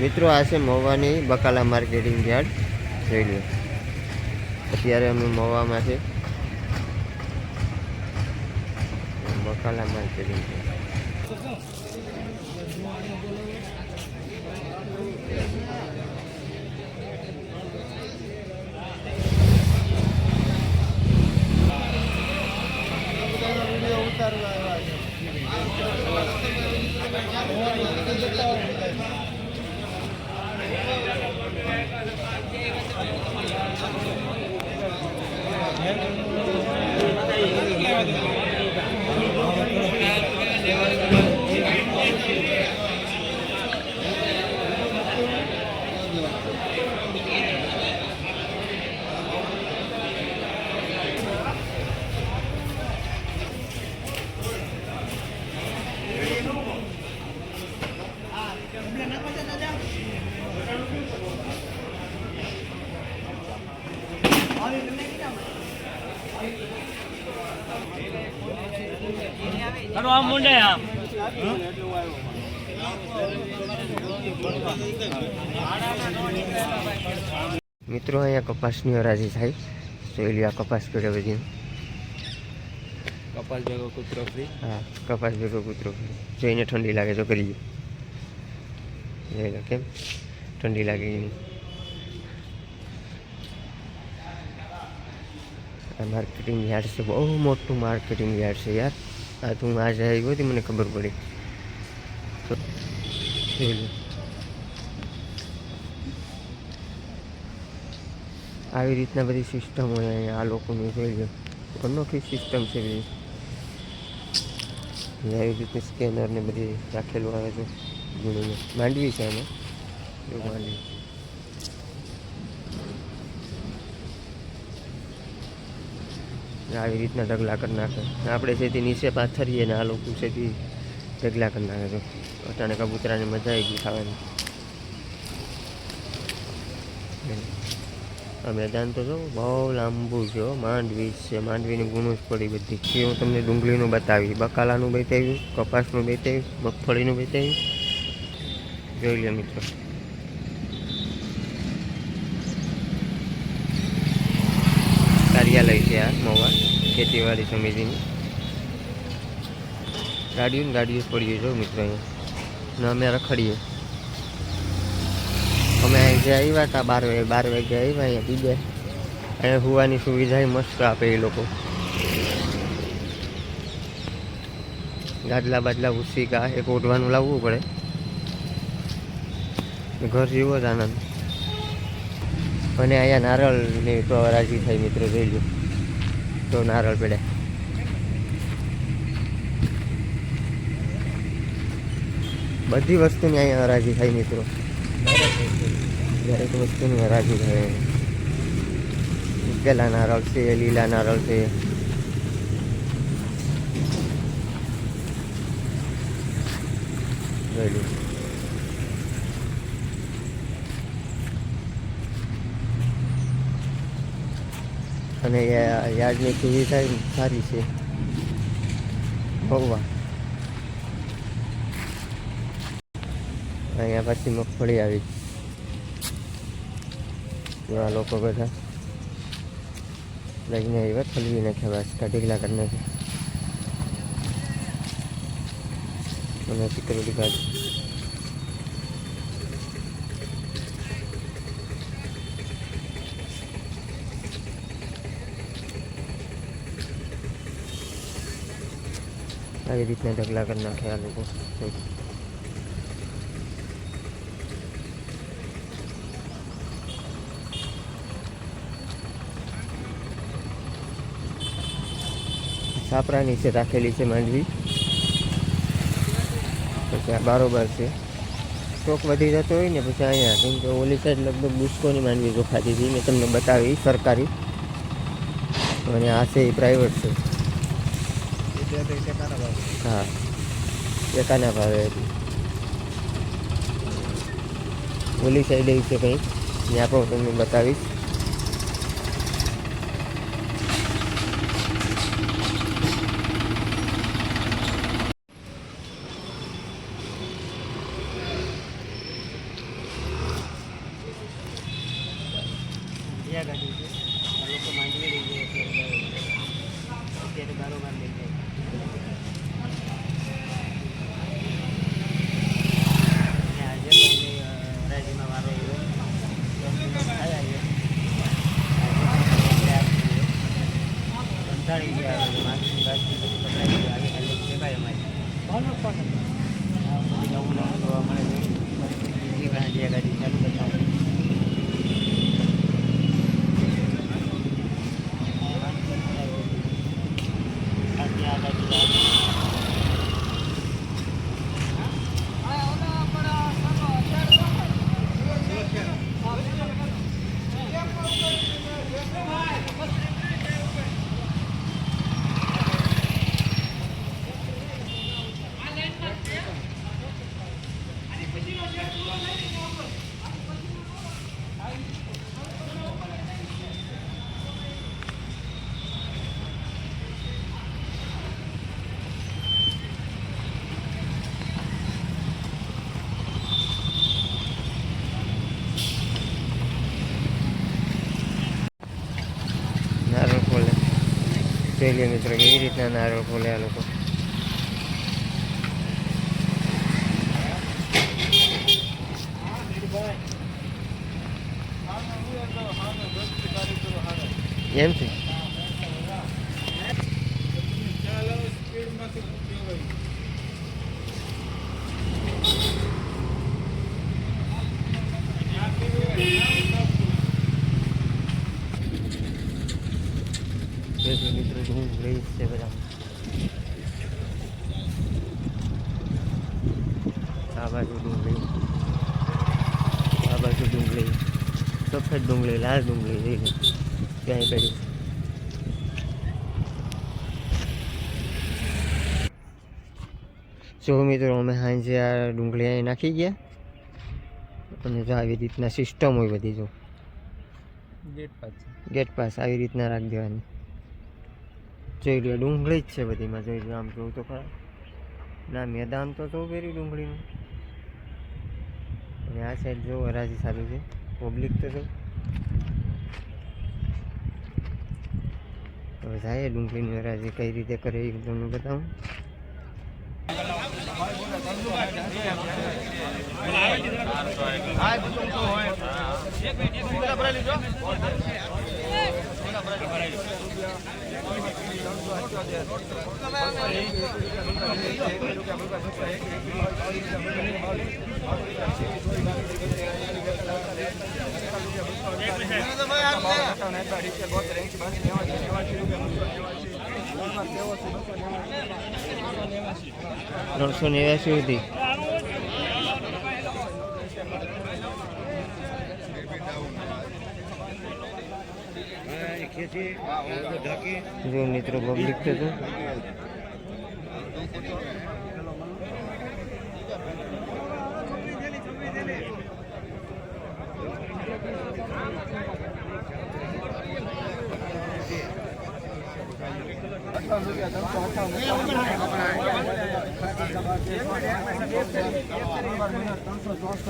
મિત્રો આ છે મહુવાની બકાલા માર્કેટિંગ યાર્ડ. જોઈ અત્યારે અમે મહુવામાં છે. બકાલા માર્કેટિંગ ખરો આમ મુંડે આમ. મિત્રો અહીંયા કપાસની હરાજી થાય. જોઈ લો આ કપાસ કર્યો બધી કપાસ ભેગો કૂતરો ફ્રી? હા કપાસ ભેગો કૂતરો જોઈને ઠંડી લાગે તો કરી જોઈ લો કેમ? ઠંડી લાગે એની. આ માર્કેટિંગ યાર્ડ છે, બહુ મોટું માર્કેટિંગ યાર્ડ છે યાર. આ તું આજે આવ્યો હતી, મને ખબર પડી. આવી રીતના બધી સિસ્ટમ હોય અહીંયા, આ લોકોની જોઈ લો. અનોખી સિસ્ટમ છે બધી. આવી રીતે સ્કેનર ને બધી રાખેલું આવે છે. માંડવી છે એમાં માંડવી આવી રીતના ઢગલા કરી નાખે. આપણે જેથી નીચે પાથરીએ ને આ લોકો છેથી ઢગલા કરી નાખે છે અટાણે કબૂતરાની મજા આવી ગઈ ખાવાની. આ મેદાન તો જો બહુ લાંબુ છે. માંડવી છે. માંડવીની ગુણ પડી બધી. એ હું તમને ડુંગળીનું બતાવી બકાલાનું બતાવ્યું કપાસનું બતાવ્યું મગફળીનું બતાવ્યું જોઈ લે મિત્રો. કાર્યાલય છે આ મવા, ખેતીવાડી સમિતિની. ગાડીઓ ને ગાડીઓ પડીએ જો મિત્રો અહીંયા. ને અમે રખડીએ. અમે જે આવ્યા હતા બાર વાગે બાર વાગે આવ્યા અહીંયા બીજે અહીંયા હોવાની સુવિધા મસ્ત આપે એ લોકો. ગાદલા બાદલા ઉસી કા એક ઓઢવાનું લાવવું પડે. ઘર જેવો જ આનંદ. અને અહીંયા નારળની તો રાજી થઈ મિત્રો, જોઈ લો. તો નારળ પડે. બધી વસ્તુની અહીંયા હરાજી થાય મિત્રો. દરેક વસ્તુની હરાજી થાય. પેલા નારળ છે, લીલા નારળ છે. જોઈ લો. અને યાર્ડની સુવિધા સારી છે. ભગવા અહીંયા પછી મગફળી આવી. એવા લોકો બધા. લઈને એવા ખલવી નાખ્યા, બસ ઢીકલા કરી નાખ્યા અને સિક્યુરિટી ગાર્ડ આવી રીતના ઢગલા કરી નાખ્યા આ લોકો છાપરા નીચે રાખેલી છે માંડવી પછી આ બારોબાર છે સ્ટોક વધી જતો હોય ને પછી અહીંયા કેમ કે ઓલી સાઈડ લગભગ બુસ્કોની માંડવી જોખાતી હતી મેં તમને બતાવી સરકારી અને આ છે એ પ્રાઇવેટ છે હા. એકાના ભાવે હતી. ઓલી સાઈડ છે કંઈક. ત્યાં પણ હું તમને બતાવીશ હેરિયા ગાડી છે આ લોકો માંડવી લઈ જાય અત્યારે અત્યારે બારોબાર લઈ જાય અને આજે પણ અમે, અ, હરાજીમાં વારો આવ્યો દસ દિવસ થયા છે આજે પણ કંટાળી ગયા હવે માથું ગાજથી બધું પકડાઈ ગયું આજે ખાલી કહેવાય અમારી આ બધી નવું નવું જોવા મળે છે બીજી પણ હજી ગાડી ચાલુ બતાવું આજની આ ગાડી ચાલુ. નારળ ફોલે જોઈ લે મિત્રો કેવી રીતના નારળ ફોલે આ લોકો. એમ છે? જોઈ લે મિત્રો હું લઈ છે બધા આ બાજુ ડુંગળી આ બાજુ ડુંગળી સફેદ ડુંગળી લાલ ડુંગળી જોઈ લે ક્યાંય પડી જો મિત્રો અમે સાંજે આ ડુંગળી અહીં નાખી ગયા અને જો આવી રીતના સિસ્ટમ હોય બધી જો ગેટ પાછળ ગેટ પાસ આવી રીતના રાખી દેવાની જોઈ લો ડુંગળી જ છે બધીમાં જોઈ લો આમ જોઉં તો ખરા. ના મેદાન તો જો પેરી ડુંગળીનું. અને આ સાઈડ જો હરાજી સારું છે. પબ્લિક તો જો હવે જાય ડુંગળીની હરાજી કઈ રીતે કરે એ તમને બતાવું. ત્રણસો નેવ્યાસી સુધી. જો મિત્રો પબ્લિક તો. ત્રણસો ચોસઠ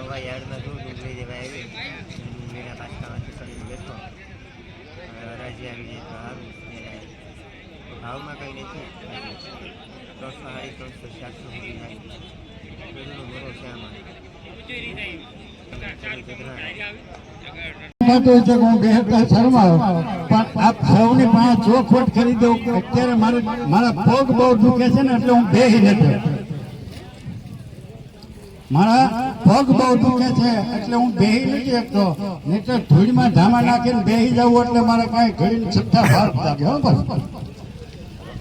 નવા યાર્ડમાં જો ડુંગળી લેવા આવી ડુંગળીના પાછળમાંથી ચડીને બેઠો હરાજી આવી જાય તો સારું ભાવમાં કંઈ નથી ત્રણસો સાડી ત્રણસો ચારસો સુધી બધુંનો મેળો છે આમાં થતું છે કે હું બેહતા શરમાવ પણ આપ સૌની પાસે ચોખવટ કરી દઉં અત્યારે મારે મારા પગ બહુ દુખે છે ને એટલે હું બેહી નથી મારા પગ બહુ દુખે છે એટલે હું બેહી નથી શકતો. તો ધૂળમાં ધામા નાખીને બેહી જવું એટલે મારે કાંઈ ઘડીને છઠ્ઠા ભાર લાગે, હો બસ.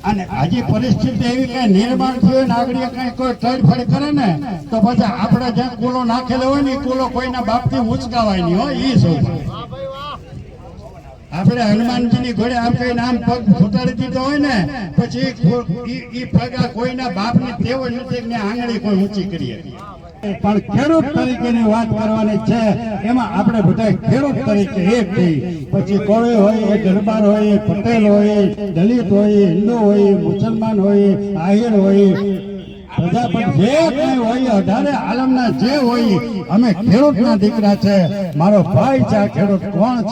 અને હજી પરિસ્થિતિ એવી કઈ નિર્માણ થયું હોય ને કઈ કોઈ તડફડ કરે ને, તો પછી આપણે જ્યાં કુલો નાખેલો હોય ને, એ કુલો કોઈના બાપથી ઉચકાવાય નહીં હોય એ સૌ આપણે હનુમાનજીની ઘોડે આમ કઈ આમ પગ ફૂટાડી દીધો હોય ને, પછી ઈ પગ કોઈના બાપની ટેવ નથી આંગળી કોઈ ઊંચી કરી હતી. પણ ખેડૂત તરીકેની વાત કરવાની છે. એમાં આપણે બધા ખેડૂત તરીકે એક થઈ પછી કોળી હોય, એ દરબાર હોય, પટેલ હોય, દલિત હોય, હિન્દુ હોય, મુસલમાન હોય, આહિર હોય. પ્રજાપતિ જે કંઈ હોય, અઢારે આલમના જે હોય, અમે ખેડૂતના દીકરા છે. મારો ભાઈ છે ખેડૂત કોણ છે?